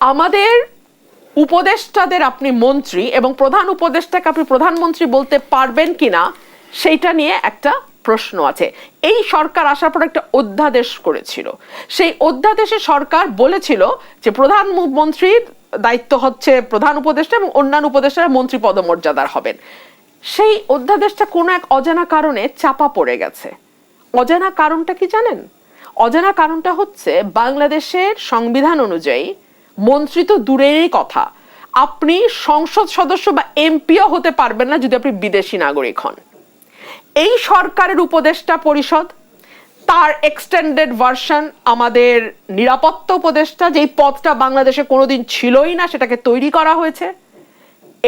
আমাদের উপদেষ্টাদের আপনি মন্ত্রী এবং প্রধান উপদেষ্টাকে আপনি প্রধানমন্ত্রী বলতে পারবেন কিনা, সেইটা নিয়ে একটা প্রশ্ন আছে। এই সরকার আসার পর একটা অধ্যাদেশ করেছিল। সেই অধ্যাদেশে সরকার বলেছিল যে প্রধানমন্ত্রীর দায়িত্ব হচ্ছে প্রধান উপদেষ্টা এবং অন্যান্য উপদেষ্টারা মন্ত্রী পদমর্যাদার হবেন। সেই অধ্যাদেশটা কোনো এক অজানা কারণে চাপা পড়ে গেছে। অজানা কারণটা কি জানেন? অজানা কারণটা হচ্ছে বাংলাদেশের সংবিধান অনুযায়ী মন্ত্রী তো দূরেরই কথা। আপনি সংসদ সদস্য বা এমপিও হতে পারবেন না যদি আপনি বিদেশি নাগরিক হন। এই সরকারের উপদেষ্টা পরিষদ তার এক্সটেন্ডেড ভার্সন আমাদের নিরাপত্তা উপদেষ্টা যেই পদটা বাংলাদেশে কোনোদিন ছিলই না সেটাকে তৈরি করা হয়েছে।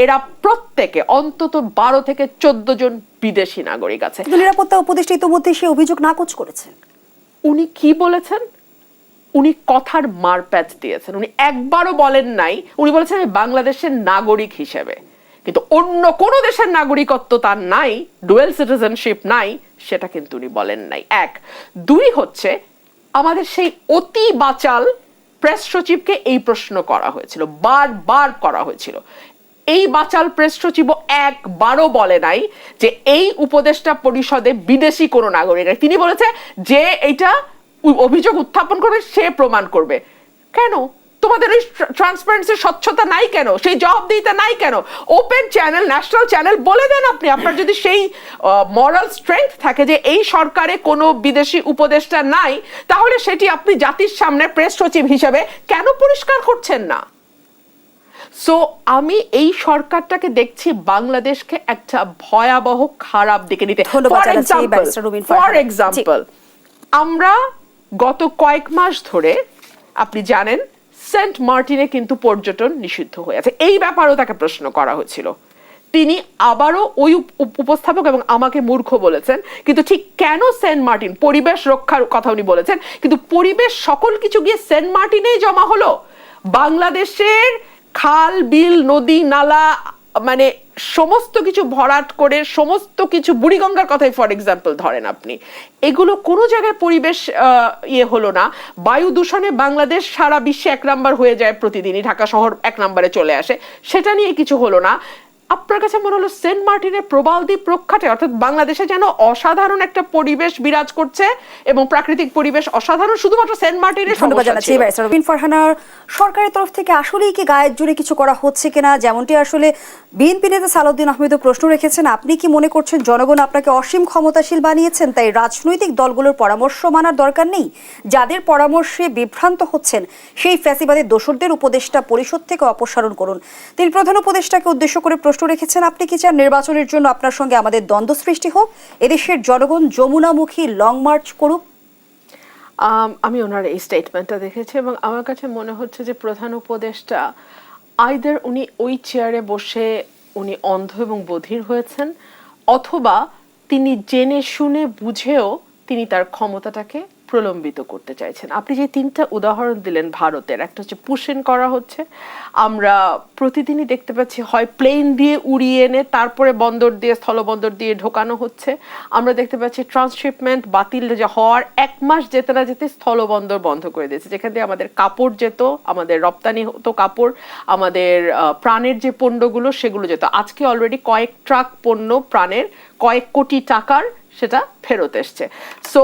এরা প্রত্যেকে অন্তত বারো থেকে চোদ্দ জন বিদেশি নাগরিক আছে। নিরাপত্তা উপদেষ্টা ইতিমধ্যে সে অভিযোগ নাকচ করেছে। উনি কি বলেছেন? উনি কথার মারপ্যাচ দিয়েছেন। উনি একবারও বলেন নাই, উনি বলেছেন আমি বাংলাদেশের নাগরিক হিসেবে। কিন্তু অন্য কোন দেশের নাগরিকত্ব তার নাই ডুয়েল সিটিজেনশিপ নাই, সেটা কিন্তু উনি বলেন নাই। এক। দুই হচ্ছে, আমাদের সেই অতি বাচাল প্রেস সচিবকে এই প্রশ্ন করা হয়েছিল, বারবার করা হয়েছিল। এই বাচাল প্রেস সচিব একবারও বলে নাই যে এই উপদেষ্টা পরিষদে বিদেশি কোনো নাগরিক। তিনি বলেছে যে এইটা অভিযোগ উত্থাপন করবে সে প্রমাণ করবে। কেন? তোমাদের এই ট্রান্সপারেন্সি স্বচ্ছতা নাই কেন? সেই জবাবদিহিতা নাই কেন? ওপেন চ্যানেল ন্যাশনাল চ্যানেল বলে দেন আপনি। আপনার যদি সেই মরাল স্ট্রেংথ থাকে যে এই সরকারে কোনো বিদেশি উপদেষ্টা নাই তাহলে সেটি আপনি জাতির সামনে প্রেস সচিব হিসেবে কেন পরিষ্কার করছেন না? সো আমি এই সরকারটাকে দেখছি বাংলাদেশকে একটা ভয়াবহ খারাপ দিকে নিতে। ধন্যবাদ জানাচ্ছি ফর। এক্সাম্পল আমরা গত কয়েক মাস ধরে আপনি জানেন, সেন্ট মার্টিনে কিন্তু পর্যটন নিষিদ্ধ হয়ে আছে। এই ব্যাপারেও তাকে প্রশ্ন করা হয়েছিল। তিনি আবারও ওই উপ- উপ- উপস্থাপক এবং আমাকে মূর্খ বলেছেন। কিন্তু ঠিক কেন সেন্ট মার্টিন? পরিবেশ রক্ষার কথা উনি বলেছেন। কিন্তু পরিবেশ সকল কিছু গিয়ে সেন্ট মার্টিনেই জমা হলো। বাংলাদেশের খাল, বিল, নদী, নালা মানে সমস্ত কিছু ভরাট করে, সমস্ত কিছু বুড়িগঙ্গার কথাই ফর এক্সাম্পল ধরেন আপনি। এগুলো কোনো জায়গায় পরিবেশ ইয়ে হলো না। বায়ু দূষণে বাংলাদেশ সারা বিশ্বে এক নাম্বার হয়ে যায় প্রতিদিনই। ঢাকা শহর এক নাম্বারে চলে আসে। সেটা নিয়ে কিছু হলো না। আপনার কাছে মনে হলো সেন্ট মার্টিনের প্রবাল দ্বীপ রক্ষাটে অর্থাৎ বাংলাদেশে যেন অসাধারণ একটা পরিবেশ বিরাজ করছে এবং প্রাকৃতিক পরিবেশ অসাধারণ শুধুমাত্র সেন্ট মার্টিনের ধন্যবাদ জানাচ্ছি রবিন ফারহানার সরকারের তরফ থেকে আসলেই কি গায়ের জোরে কিছু করা হচ্ছে কিনা যেমনটি আসলে বিএনপি নেতা সালাউদ্দিন আহমেদও প্রশ্ন রেখেছেন। আপনি কি মনে করছেন জনগণ আপনাকে অসীম ক্ষমতাশীল বানিয়েছেন তাই রাজনৈতিক দলগুলোর পরামর্শ মানার দরকার নেই? যাদের পরামর্শে বিভ্রান্ত হচ্ছেন সেই ফ্যাসিবাদের দোষরদের উপদেষ্টা পরিষদ থেকে অপসারণ করুন। তিনি প্রধান উপদেষ্টাকে উদ্দেশ্য করে প্রশ্ন রেখেছেন আপনি কি চান? নির্বাচনের জন্য আপনার সঙ্গে আমাদের দ্বন্দ্ব সৃষ্টি হোক। এদেশের জনগণ যমুনামুখী লং মার্চ করুক। আমি ওনার এই স্টেটমেন্টটা দেখেছি এবং আমার কাছে মনে হচ্ছে যে প্রধান উপদেষ্টা আইদার উনি ওই চেয়ারে বসে উনি অন্ধ এবং বধির হয়েছেন, অথবা তিনি জেনে শুনে বুঝেও তিনি তার ক্ষমতাটাকে প্রলম্বিত করতে চাইছেন। আপনি যে তিনটা উদাহরণ দিলেন ভারতের, একটা হচ্ছে পুষেন করা হচ্ছে, আমরা প্রতিদিনই দেখতে পাচ্ছি হয় প্লেন দিয়ে উড়িয়ে এনে তারপরে বন্দর দিয়ে, স্থলবন্দর দিয়ে ঢোকানো হচ্ছে। আমরা দেখতে পাচ্ছি ট্রান্সশিপমেন্ট বাতিল যে হওয়ার এক মাস যেতে না যেতে স্থলবন্দর বন্ধ করে দিয়েছে। যেখান দিয়ে আমাদের কাপড় যেত, আমাদের রপ্তানি হতো কাপড়, আমাদের প্রাণের যে পণ্যগুলো সেগুলো যেত। আজকে অলরেডি কয়েক ট্রাক পণ্য প্রাণের, কয়েক কোটি টাকার সেটা ফেরত এসছে। সো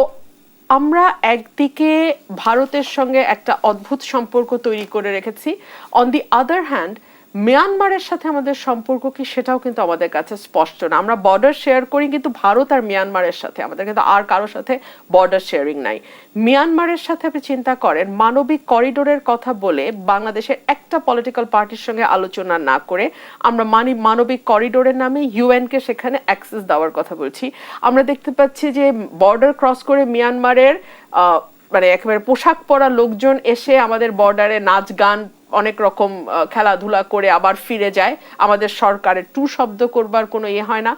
আমরা একদিকে ভারতের সঙ্গে একটা অদ্ভুত সম্পর্ক তৈরি করে রেখেছি। অন দি আদার হ্যান্ড মিয়ানমারের সাথে আমাদের সম্পর্ক কি সেটাও কিন্তু আমাদের কাছে স্পষ্ট না। আমরা বর্ডার শেয়ার করি কিন্তু ভারত আর মিয়ানমারের সাথে। আমাদের কিন্তু আর কারোর সাথে বর্ডার শেয়ারিং নাই। মিয়ানমারের সাথে আপনি চিন্তা করেন, মানবিক করিডোরের কথা বলে বাংলাদেশের একটা পলিটিক্যাল পার্টির সঙ্গে আলোচনা না করে আমরা মানি মানবিক করিডোরের নামে ইউএনকে সেখানে অ্যাক্সেস দেওয়ার কথা বলছি। আমরা দেখতে পাচ্ছি যে বর্ডার ক্রস করে মিয়ানমারের মানে একেবারে পোশাক পরা লোকজন এসে আমাদের বর্ডারে নাচ গান অনেক রকম খেলাধুলা করে আবার ফিরে যায়। আমাদের সরকারের টু শব্দ করবার কোনো ইয়ে হয় না।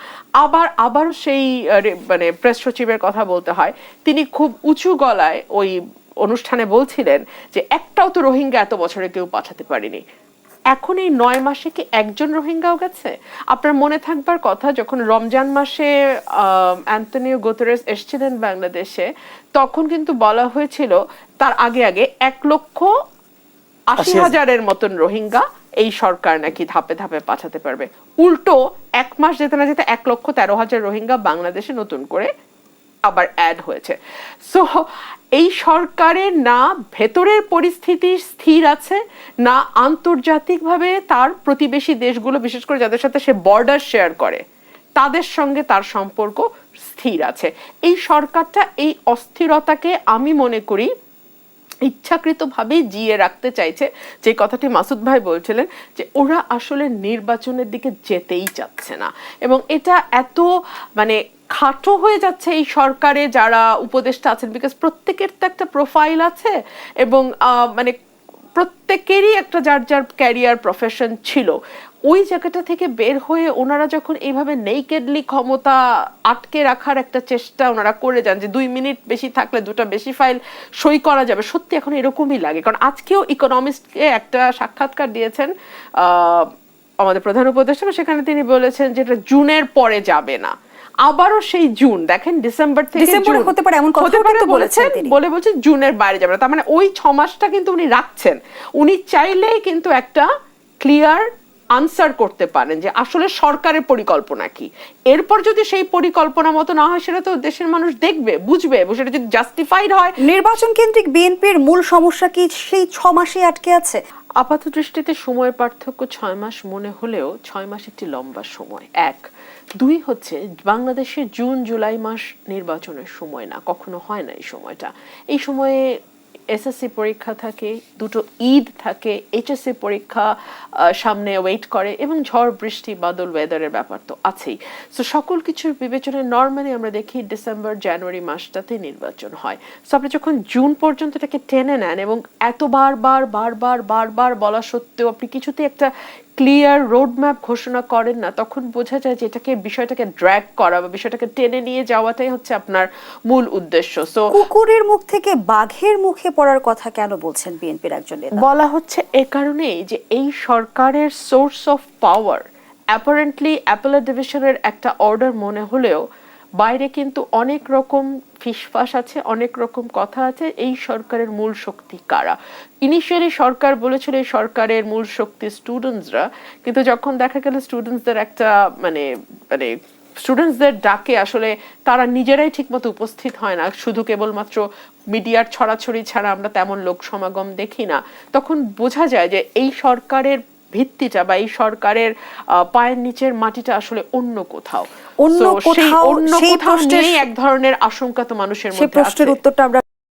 আবার আবার সেই মানে প্রেস সচিবের কথা বলতে হয়। তিনি খুব উঁচু গলায় ওই অনুষ্ঠানে বলছিলেন যে, একটাও তো রোহিঙ্গা এত বছরে কেউ পাঠাতে পারেনি। এখন এই নয় মাসে কি একজন রোহিঙ্গাও গেছে? আপনার মনে থাকবার কথা, যখন রমজান মাসে অ্যান্টনিও গোতরেস এসেছিলেন বাংলাদেশে, তখন কিন্তু বলা হয়েছিল, তার আগে আগে এক লক্ষ আশি হাজারের মতন রোহিঙ্গা এই সরকার নাকি ধাপে ধাপে পাঠাতে পারবে। উল্টো এক মাস যেতে না যেতে এক লক্ষ তেরো হাজার রোহিঙ্গা বাংলাদেশে নতুন করে আবার অ্যাড হয়েছে। সো এই সরকারের না ভেতরের পরিস্থিতি স্থির আছে না আন্তর্জাতিকভাবে তার প্রতিবেশী দেশগুলো বিশেষ করে যাদের সাথে সে বর্ডার শেয়ার করে তাদের সঙ্গে তার সম্পর্ক স্থির আছে। এই সরকারটা এই অস্থিরতাকে আমি মনে করি ইচ্ছাকৃতভাবেই জিয়ে রাখতে চাইছে, যে কথাটি মাসুদ ভাই বলছিলেন যে ওরা আসলে নির্বাচনের দিকে যেতেই চাচ্ছে না। এবং এটা এত মানে খাটো হয়ে যাচ্ছে এই সরকারে যারা উপদেষ্টা আছেন বিকজ প্রত্যেকের তো একটা প্রোফাইল আছে এবং মানে প্রত্যেকেরই একটা যার যার ক্যারিয়ার প্রফেশন ছিল। ওই জায়গাটা থেকে বের হয়ে ওনারা যখন এইভাবে নেইকেডলি ক্ষমতা আটকে রাখার একটা চেষ্টা ওনারা করে যান যে দুই মিনিট বেশি থাকলে দুটো বেশি ফাইল সই করা যাবে, সত্যি এখন এরকমই লাগে। কারণ আজকেও ইকোনমিস্টকে একটা সাক্ষাৎকার দিয়েছেন আমাদের প্রধান উপদেষ্টা, সেখানে তিনি বলেছেন যে এটা জুনের পরে যাবে না। আবারও সেই জুন দেখেন ডিসেম্বর থেকে ডিসেম্বরে হতে পারে এমন পারে কিন্তু বলেছেন বলেছেন বলে বলছে জুনের বাইরে যাবে না। তার মানে ওই ছ মাসটা কিন্তু উনি রাখছেন। উনি চাইলেই কিন্তু একটা ক্লিয়ার আনসার করতে পারেন যে আসলে সরকারের পরিকল্পনা কি। এরপর যদি সেই পরিকল্পনা মতো না হয় সেটা তো দেশের মানুষ দেখবে বুঝবে এবং সেটা যদি জাস্টিফাইড হয় নির্বাচন কেন্দ্রিক বিএনপির মূল সমস্যা কি? সেই ছ মাসে আটকে আছে। আপাত দৃষ্টিতে সময়ের পার্থক্য ছয় মাস মনে হলেও ছয় মাস একটি লম্বা সময়। এক, দুই হচ্ছে বাংলাদেশে জুন, জুলাই মাস নির্বাচনের সময় না, কখনো হয় না এই সময়টা। এই সময়ে এসএসসি পরীক্ষা থাকে, দুটো ঈদ থাকে এইচএসসি পরীক্ষা সামনে ওয়েট করে এবং ঝড়, বৃষ্টি, বাদল ওয়েদারের ব্যাপার তো আছেই। সো সকল কিছুর বিবেচনায় নর্মালি আমরা দেখি ডিসেম্বর জানুয়ারি মাসটাতে নির্বাচন হয়। সো আপনি যখন জুন পর্যন্ত এটাকে টেনে নেন এবং এত বারবার বারবার বারবার বলা সত্ত্বেও আপনি কিছুতে একটা ক্লিয়ার রোড ম্যাপ ঘোষণা করেন না তখন বোঝা যায় যে এটাকে বিষয়টাকে ড্র্যাগ করা বা বিষয়টাকে টেনে নিয়ে যাওয়াটাই হচ্ছে আপনার মূল উদ্দেশ্য। সো কুকুরের মুখ থেকে বাঘের মুখে পড়ার কথা কেন বলছেন বিএনপির একজন নেতা? বলা হচ্ছে এ কারণেই যে এই সরকারের source of power apparently appellate ডিভিশনের একটা অর্ডার মনে হলেও বাইরে কিন্তু অনেক রকম ফিসফাস আছে, অনেক রকম কথা আছে, এই সরকারের মূল শক্তি কারা? ইনিশিয়ালি সরকার বলেছিল এই সরকারের মূল শক্তি স্টুডেন্টসরা কিন্তু যখন দেখা গেল স্টুডেন্টসদের একটা মানে মানে স্টুডেন্টসদের ডাকে, আসলে তারা নিজেরাই ঠিকমতো উপস্থিত হয় না। শুধু কেবলমাত্র মিডিয়ার ছড়াছড়ি ছাড়া আমরা তেমন লোক সমাগম দেখি না। তখন বোঝা যায় যে এই সরকারের ভিত্তিটা বা এই সরকারের আহ, পায়ের নিচের মাটিটা আসলে অন্য কোথাও। অন্য কোথাও, অন্য কোথাও এক ধরনের আশঙ্কা তো মানুষের মধ্যে প্রশ্নের উত্তরটা আমরা